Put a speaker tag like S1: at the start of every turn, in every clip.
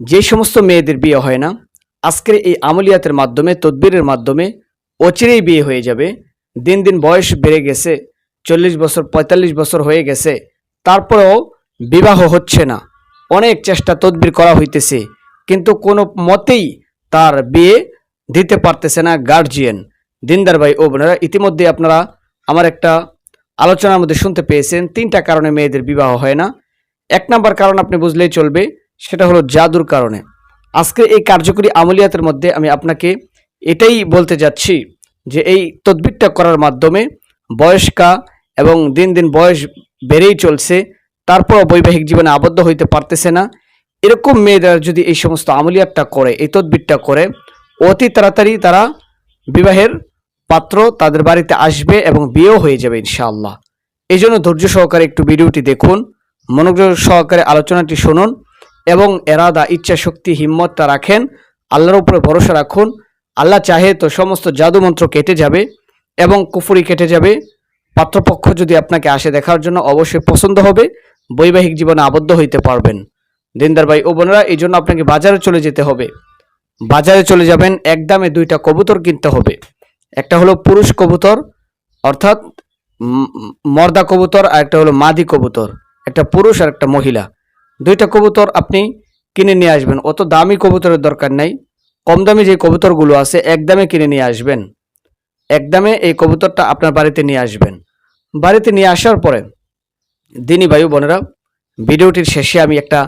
S1: যে সমস্ত মেয়েদের বিয়ে হয় না, আজকের এই আমলিয়াতের মাধ্যমে, তদবিরের মাধ্যমে অচিরেই বিয়ে হয়ে যাবে। দিন দিন বয়স বেড়ে গেছে, চল্লিশ বছর, পঁয়তাল্লিশ বছর হয়ে গেছে, তারপরেও বিবাহ হচ্ছে না। অনেক চেষ্টা তদবির করা হইতেছে, কিন্তু কোনো মতেই তার বিয়ে দিতে পারতেছে না গার্জিয়ান দিনদার ভাই ও বোনেরা, ইতিমধ্যে আপনারা আমার একটা আলোচনার মধ্যে শুনতে পেয়েছেন, তিনটা কারণে মেয়েদের বিবাহ হয় না। এক নাম্বার কারণ আপনি বুঝলেই চলবে সেটা হলো জাদুর কারণে। আজকে এই কার্যকরী আমলিয়াতের মধ্যে আমি আপনাকে এটাই বলতে যাচ্ছি যে এই তদবিরটা করার মাধ্যমে বয়স্কা এবং দিন দিন বয়স বেড়েই চলছে, তারপরও বৈবাহিক জীবনে আবদ্ধ হইতে পারতেছে না। এরকম মেয়েরা যদি এই সমস্ত আমলিয়াতটা করে, এই তদবিরটা করে, অতি তাড়াতাড়ি তারা বিবাহের পাত্র তাদের বাড়িতে আসবে এবং বিয়েও হয়ে যাবে ইনশাআল্লাহ। এই জন্য ধৈর্য সহকারে একটু ভিডিওটি দেখুন, মনোযোগ সহকারে আলোচনাটি শুনুন এবং এরাদা, ইচ্ছা, শক্তি, হিম্মতটা রাখেন। আল্লাহর উপরে ভরসা রাখুন। আল্লাহ চাহে তো সমস্ত জাদুমন্ত্র কেটে যাবে এবং কুফুরি কেটে যাবে। পাত্রপক্ষ যদি আপনাকে আসে দেখার জন্য অবশ্যই পছন্দ হবে। বৈবাহিক জীবনে আবদ্ধ হইতে পারবেন। দিনদার ভাই ও বোনেরা, এই জন্য আপনাকে বাজারে চলে যেতে হবে। বাজারে চলে যাবেন, এক দামে দুইটা কবুতর কিনতে হবে। একটা হলো পুরুষ কবুতর, অর্থাৎ মর্দা কবুতর, আর একটা হলো মাদি কবুতর। একটা পুরুষ আর একটা মহিলা। দুইটা কবুতর আপনি কিনে নিয়ে আসবেন। অত দামি কবুতরের দরকার নাই। কম দামি যে কবুতরগুলো আছে, এক দামে কিনে নিয়ে আসবেন। এক দামে এই কবুতরটা আপনার বাড়িতে নিয়ে আসবেন। বাড়িতে নিয়ে আসার পরে, দিনী বায়ু বোনেরা, ভিডিওটির শেষে আমি একটা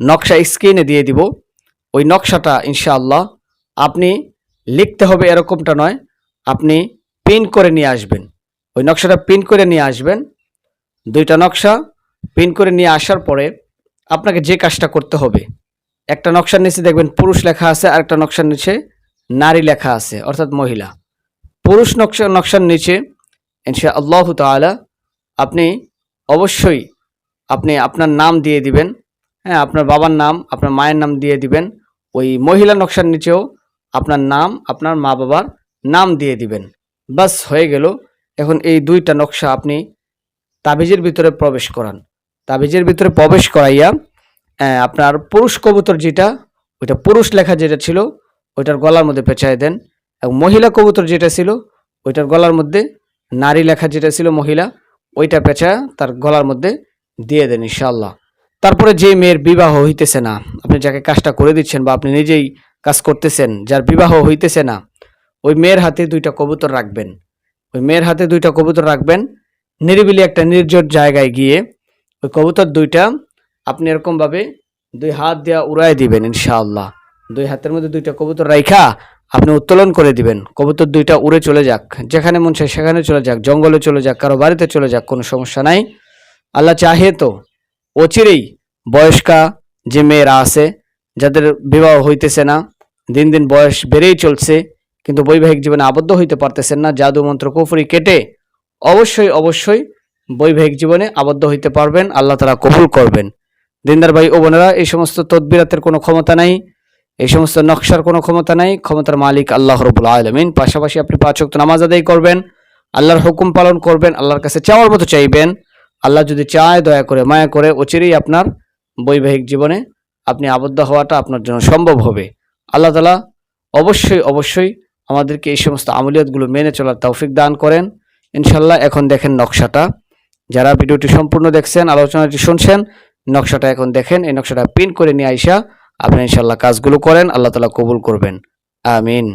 S1: নকশা স্ক্রিনে দিয়ে দিব। ওই নকশাটা ইনশাআল্লাহ আপনি লিখতে হবে এরকমটা নয়, আপনি পিন করে নিয়ে আসবেন। ওই নকশাটা পিন করে নিয়ে আসবেন। দুইটা নকশা পিন করে নিয়ে আসার পরে আপনাকে যে কাজটা করতে হবে, একটা নকশার নিচে দেখবেন পুরুষ লেখা আছে আর একটা নকশার নিচে নারী লেখা আছে, অর্থাৎ মহিলা। পুরুষ নকশা নকশার নিচে ইনশা আল্লাহ তাআলা আপনি অবশ্যই আপনি আপনার নাম দিয়ে দিবেন হ্যাঁ আপনার বাবার নাম, আপনার মায়ের নাম দিয়ে দিবেন, ওই মহিলা নকশার নিচেও আপনার নাম, আপনার মা বাবার নাম দিয়ে দিবেন। বাস হয়ে গেল, এখন এই দুইটা নকশা আপনি তাবিজের ভিতরে প্রবেশ করান। তাবিজের ভিতরে প্রবেশ করাইয়া আপনার পুরুষ কবুতর যেটা, ওইটা পুরুষ লেখা যেটা ছিল, ওইটার গলার মধ্যে পেঁচায় দেন। এবং মহিলা কবুতর যেটা ছিল, ওইটার গলার মধ্যে নারী লেখা যেটা ছিল, মহিলা, ওইটা পেঁচা তার গলার মধ্যে দিয়ে দেন ইনশাল্লাহ তারপরে যে মেয়ের বিবাহ হইতেছে না, আপনি যাকে কাজটা করে দিচ্ছেন বা আপনি নিজেই কাজ করতেছেন, যার বিবাহ হইতেছে না, ওই মেয়ের হাতে দুইটা কবুতর রাখবেন। ওই মেয়ের হাতে দুইটা কবুতর রাখবেন, নিরিবিলি একটা নির্জট জায়গায় গিয়ে ওই কবুতর দুইটা আপনি এরকমভাবে দুই হাত দিয়া উড়াই দিবেন ইনশাআল্লাহ। দুই হাতের মধ্যে দুইটা কবুতর রাইখা আপনি উত্তোলন করে দিবেন। কবুতর দুইটা উড়ে চলে যাক। যেখানে মন চায় সেখানে চলে যাক। জঙ্গলে চলে যাক। কারও বাড়িতে চলে যাক। কোনো সমস্যা নাই। আল্লাহ চাহে তো অচিরেই বয়স্কা যে মেয়েরা আছে, যাদের বিবাহ হইতেছে না, দিন দিন বয়স বেড়েই চলছে, কিন্তু বৈবাহিক জীবনে আবদ্ধ হইতে পারতেছেন না। জাদু মন্ত্র কুফরি কেটে অবশ্যই অবশ্যই বৈবাহিক জীবনে আবদ্ধ হইতে পারবেন, আল্লাহ তারা কবুল করবেন। দিনদার ভাই ও বোনেরা, এই সমস্ত তদবিরাতের কোনো ক্ষমতা নাই, এই সমস্ত নকশার কোনো ক্ষমতা নাই, ক্ষমতার মালিক আল্লাহ রবুল আলমিন। পাশাপাশি আপনি পাঁচ ওয়াক্ত নামাজ আদায় করবেন, আল্লাহর হুকুম পালন করবেন, আল্লাহর কাছে চাওয়ার মতো চাইবেন। আল্লাহ যদি চায়, দয়া করে, মায়া করে, অচিরেই আপনার বৈবাহিক জীবনে আপনি আবদ্ধ হওয়াটা আপনার জন্য সম্ভব হবে। আল্লাহ তালা অবশ্যই অবশ্যই আমাদেরকে এই সমস্ত আমলিয়াতগুলো মেনে চলার তৌফিক দান করেন। ইনশাল্লাহ এখন দেখেন নকশাটা। যারা ভিডিওটি সম্পূর্ণ দেখছেন, আলোচনাটি শুনছেন, নকশাটা এখন দেখেন, এই নকশাটা প্রিন্ট করে নিয়ে আইসা আপনি ইনশাল্লাহ কাজগুলো করেন, আল্লাহ তালা কবুল করবেন। আমিন।